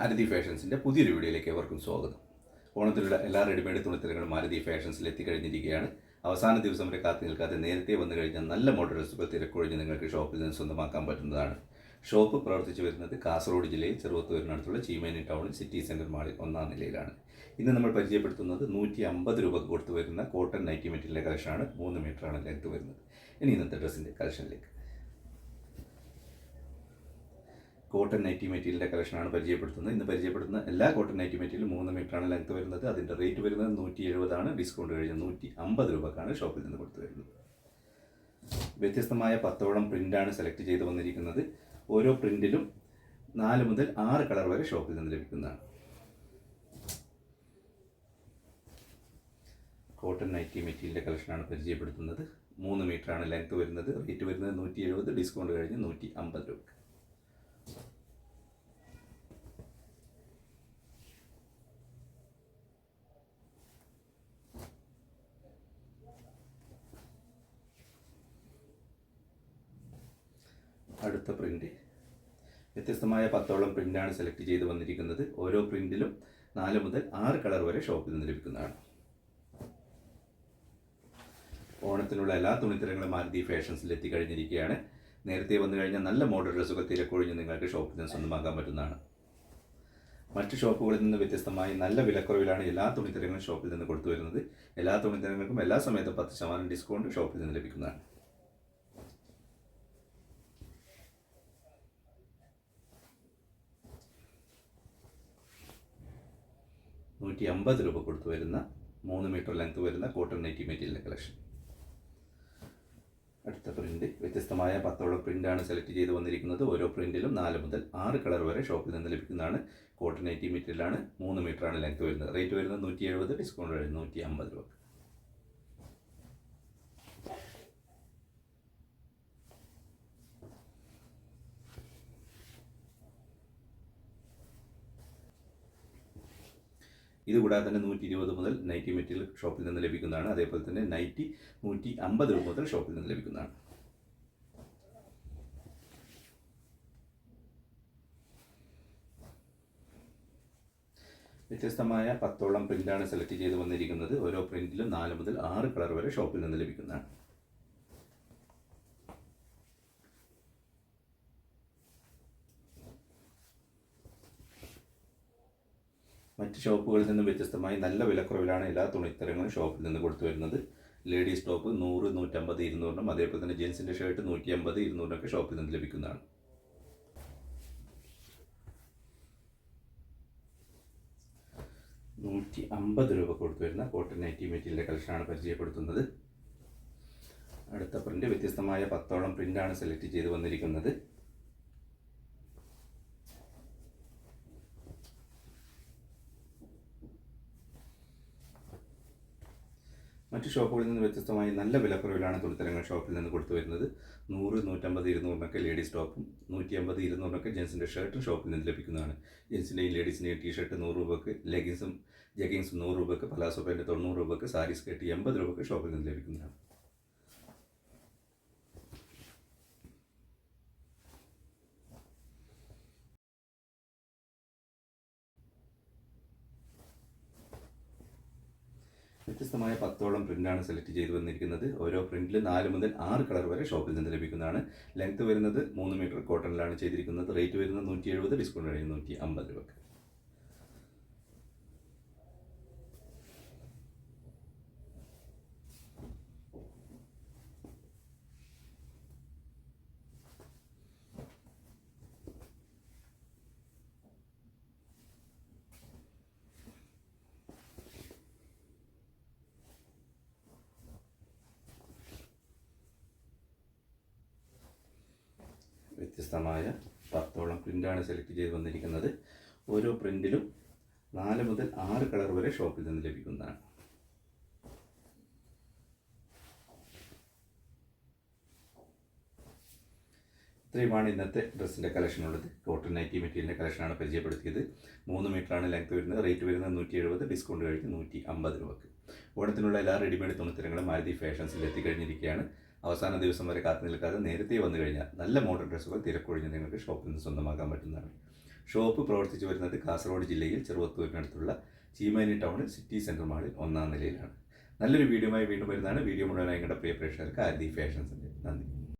മാരുതി ഫാഷൻസിന്റെ പുതിയൊരു വീഡിയോയിലേക്ക് ഏവർക്കും സ്വാഗതം. ഓണത്തിലുള്ള എല്ലാ റെഡിമെയ്ഡ് തുണിത്തരങ്ങളും മാരുതി ഫാഷൻസിൽ എത്തിക്കഴിഞ്ഞിരിക്കുകയാണ്. അവസാന ദിവസം വരെ കാത്തു നിൽക്കാതെ നേരത്തെ വന്നു കഴിഞ്ഞാൽ നല്ല മോഡൽ ഡ്രസ്സുകൾ തിരക്കൊഴിഞ്ഞ് നിങ്ങൾക്ക് ഷോപ്പിൽ നിന്ന് സ്വന്തമാക്കാൻ പറ്റുന്നതാണ്. ഷോപ്പ് പ്രവർത്തിച്ചു വരുന്നത് കാസർഗോഡ് ജില്ലയിൽ ചെറുവത്തൂരിനടുത്തുള്ള ചീമേനി ടൗണിൽ സിറ്റി സെന്റർ മാളിൽ ഒന്നാം നിലയിലാണ്. ഇന്ന് നമ്മൾ പരിചയപ്പെടുത്തുന്നത് നൂറ്റി അമ്പത് രൂപ കൊടുത്തു വരുന്ന കോട്ടൺ നൈറ്റി മെറ്റീരിയലിന്റെ കളക്ഷനാണ് മൂന്ന് മീറ്ററാണ് ലെങ്ത് വരുന്നത്. ഇനി ഇന്നത്തെ ഡ്രസ്സിന്റെ കളക്ഷനിലേക്ക് കോട്ടൺ നൈറ്റി മെറ്റീരിയലിന്റെ കളക്ഷനാണ് പരിചയപ്പെടുത്തുന്നത്. ഇന്ന് പരിചയപ്പെടുത്തുന്ന എല്ലാ കോട്ടൺ നൈറ്റി മെറ്റീരിയലും മൂന്ന് മീറ്ററാണ് ലെങ്ത് വരുന്നത്. അതിന്റെ റേറ്റ് വരുന്നത് നൂറ്റി എഴുപതാണ് ഡിസ്കൗണ്ട് കഴിഞ്ഞ് നൂറ്റി അമ്പത് രൂപക്കാണ് ഷോപ്പിൽ നിന്ന് കൊടുത്തു വരുന്നത്. വ്യത്യസ്തമായ പത്തോളം പ്രിന്റാണ് സെലക്ട് ചെയ്ത് വന്നിരിക്കുന്നത്. ഓരോ പ്രിന്റിലും നാല് മുതൽ ആറ് കളർ വരെ ഷോപ്പിൽ നിന്ന് ലഭിക്കുന്നതാണ്. കോട്ടൺ നൈറ്റി മെറ്റീരിയലിന്റെ കളക്ഷനാണ് പരിചയപ്പെടുത്തുന്നത്. മൂന്ന് മീറ്ററാണ് ലെങ്ത് വരുന്നത്. റേറ്റ് വരുന്നത് നൂറ്റി എഴുപത് ഡിസ്കൗണ്ട് കഴിഞ്ഞ് നൂറ്റി അമ്പത് രൂപ അടുത്ത പ്രിന്റ് വ്യത്യസ്തമായ പത്തോളം പ്രിന്റാണ് സെലക്ട് ചെയ്ത് വന്നിരിക്കുന്നത്. ഓരോ പ്രിന്റിലും നാല് മുതൽ ആറ് കളർ വരെ ഷോപ്പിൽ നിന്ന് ലഭിക്കുന്നതാണ്. ഓണത്തിനുള്ള എല്ലാ തുണിത്തരങ്ങളും മാരുതി ഫാഷൻസിൽ എത്തിക്കഴിഞ്ഞിരിക്കുകയാണ്. നേരത്തെ വന്നു കഴിഞ്ഞാൽ നല്ല മോഡൽ ഡ്രസ്സുകൾ തിരക്കൊഴിഞ്ഞ് നിങ്ങൾക്ക് ഷോപ്പിൽ നിന്ന് സ്വന്തമാക്കാൻ പറ്റുന്നതാണ്. മറ്റ് ഷോപ്പുകളിൽ നിന്ന് വ്യത്യസ്തമായി നല്ല വിലക്കുറവിലാണ് എല്ലാ തുണിത്തരങ്ങളും ഷോപ്പിൽ നിന്ന് കൊടുത്തു വരുന്നത്. എല്ലാ തുണിത്തരങ്ങൾക്കും എല്ലാ സമയത്തും പത്ത് ശതമാനം ഡിസ്കൗണ്ട് ഷോപ്പിൽ നിന്ന് ലഭിക്കുന്നതാണ്. നൂറ്റി അമ്പത് രൂപ കൊടുത്തു വരുന്ന മൂന്ന് മീറ്റർ ലെങ്ത് വരുന്ന കോട്ടൺ നൈറ്റി മെറ്റീരിയലിന്റെ കളക്ഷൻ അടുത്ത പ്രിന്റ് വ്യത്യസ്തമായ പത്തോളം പ്രിന്റാണ് സെലക്ട് ചെയ്ത് വന്നിരിക്കുന്നത്. ഓരോ പ്രിന്റിലും നാല് മുതൽ ആറ് കളർ വരെ ഷോപ്പിൽ നിന്ന് ലഭിക്കുന്നതാണ് കോട്ടൺ നൈറ്റി മെറ്റീരിയലാണ് മൂന്ന് മീറ്ററാണ് ലെങ്ത് വരുന്നത്. റേറ്റ് വരുന്നത് നൂറ്റി എഴുപത് ഡിസ്കൗണ്ട് വരുന്നത് നൂറ്റി അമ്പത് രൂപ. ഇതുകൂടാതെ തന്നെ നൂറ്റി ഇരുപത് മുതൽ നൈറ്റി മെറ്റീരിയൽ ഷോപ്പിൽ നിന്ന് ലഭിക്കുന്നതാണ്. അതേപോലെ തന്നെ നൈറ്റി നൂറ്റി അമ്പത് രൂപ മുതൽ ഷോപ്പിൽ നിന്ന് ലഭിക്കുന്നതാണ്. വ്യത്യസ്തമായ പത്തോളം പ്രിന്റാണ് സെലക്ട് ചെയ്ത് വന്നിരിക്കുന്നത്. ഓരോ പ്രിന്റിലും നാല് മുതൽ ആറ് കളർ വരെ ഷോപ്പിൽ നിന്ന് ലഭിക്കുന്നതാണ്. മറ്റ് ഷോപ്പുകളിൽ നിന്നും വ്യത്യസ്തമായി നല്ല വിലക്കുറവിലാണ് എല്ലാ തുണിത്തരങ്ങളും ഷോപ്പിൽ നിന്ന് കൊടുത്തു വരുന്നത്. ലേഡീസ് ടോപ്പ് നൂറ് നൂറ്റമ്പത് ഇരുന്നൂറിനും അതേപോലെ തന്നെ ജെൻസിന്റെ ഷർട്ട് നൂറ്റി അമ്പത് ഇരുന്നൂറിനൊക്കെ ഷോപ്പിൽ നിന്ന് ലഭിക്കുന്നതാണ്. നൂറ്റി അമ്പത് രൂപ കൊടുത്തു വരുന്ന കോട്ടൺ നൈറ്റി മെറ്റീരിയലിന്റെ കളക്ഷനാണ് പരിചയപ്പെടുത്തുന്നത്. അടുത്ത പ്രിന്റ് വ്യത്യസ്തമായ പത്തോളം പ്രിന്റാണ് സെലക്ട് ചെയ്ത് വന്നിരിക്കുന്നത്. മറ്റ് ഷോപ്പുകളിൽ നിന്ന് വ്യത്യസ്തമായി നല്ല വിലക്കുറവിലാണ് തുണിത്തരങ്ങൾ ഷോപ്പിൽ നിന്ന് കൊടുത്തു വരുന്നത്. നൂറ് നൂറ്റമ്പത് ഇരുന്നൂറിനൊക്കെ ലേഡീസ് ടോപ്പും നൂറ്റി അമ്പത് ഇരുന്നൂറിനൊക്കെ ജെൻസിന്റെ ഷർട്ടും ഷോപ്പിൽ നിന്ന് ലഭിക്കുന്നതാണ്. ജെൻസിന്റെയും ലേഡീസിന്റെയും ടീ ഷർട്ട് നൂറ് രൂപക്ക് ലെഗിൻസും ജെഗിങ്സും നൂറ് രൂപക്ക് പലാസോ പാന്റ് തൊണ്ണൂറ് രൂപക്ക് സാരീസ് കെട്ടി എൺപത് രൂപക്ക് ഷോപ്പിൽ നിന്ന് ലഭിക്കുന്നതാണ്. വ്യത്യസ്തമായ പത്തോളം പ്രിന്റാണ് സെലക്ട് ചെയ്തു വന്നിരിക്കുന്നത്. ഓരോ പ്രിന്റിൽ നാല് മുതൽ ആറ് കളർ വരെ ഷോപ്പിൽ നിന്ന് ലഭിക്കുന്നതാണ്. ലെങ്ത് വരുന്നത് മൂന്ന് മീറ്റർ കോട്ടണിലാണ് ചെയ്തിരിക്കുന്നത്. റേറ്റ് വരുന്നത് നൂറ്റി എഴുപത് ഡിസ്കൗണ്ട് കഴിഞ്ഞ് നൂറ്റി അമ്പത് രൂപക്ക്. വ്യത്യസ്തമായ പത്തോളം പ്രിന്റാണ് സെലക്ട് ചെയ്ത് വന്നിരിക്കുന്നത്. ഓരോ പ്രിന്റിലും നാല് മുതൽ ആറ് കളർ വരെ ഷോപ്പിൽ നിന്ന് ലഭിക്കുന്നതാണ്. ഇത്രയുമാണ് ഇന്നത്തെ ഡ്രസ്സിന്റെ കളക്ഷൻ ഉള്ളത്. കോട്ടൺ നൈറ്റി മെറ്റീരിയലിന്റെ കളക്ഷനാണ് പരിചയപ്പെടുത്തിയത്. മൂന്ന് മീറ്ററാണ് ലെങ്ത് വരുന്നത്. റേറ്റ് വരുന്നത് നൂറ്റി എഴുപത് ഡിസ്കൗണ്ട് കഴിഞ്ഞ് നൂറ്റി അമ്പത് രൂപക്ക്. ഓണത്തിനുള്ള എല്ലാ റെഡിമെയ്ഡ് തുണിത്തരങ്ങളും മാരുതി ഫാഷൻസിൽ എത്തിക്കഴിഞ്ഞിരിക്കുകയാണ്. അവസാന ദിവസം വരെ കാത്തു നിൽക്കാതെ നേരത്തെ വന്നു കഴിഞ്ഞാൽ നല്ല മോഡൽ ഡ്രസ്സുകൾ തിരക്കൊഴിഞ്ഞ് നിങ്ങൾക്ക് ഷോപ്പിൽ നിന്ന് സ്വന്തമാക്കാൻ പറ്റുന്നതാണ്. ഷോപ്പ് പ്രവർത്തിച്ചു വരുന്നത് കാസർഗോഡ് ജില്ലയിൽ ചെറുവത്തൂരിനടുത്തുള്ള ചീമേനി ടൗണിൽ സിറ്റി സെന്റർ മാളിൽ ഒന്നാം നിലയിലാണ്. നല്ലൊരു വീഡിയോയുമായി വീണ്ടും വരുന്നതാണ്. വീഡിയോ മുഴുവനായി നിങ്ങളുടെ പ്രിയ പ്രേക്ഷകർക്ക് ആരതി ഫാഷൻസിന്റെ നന്ദി.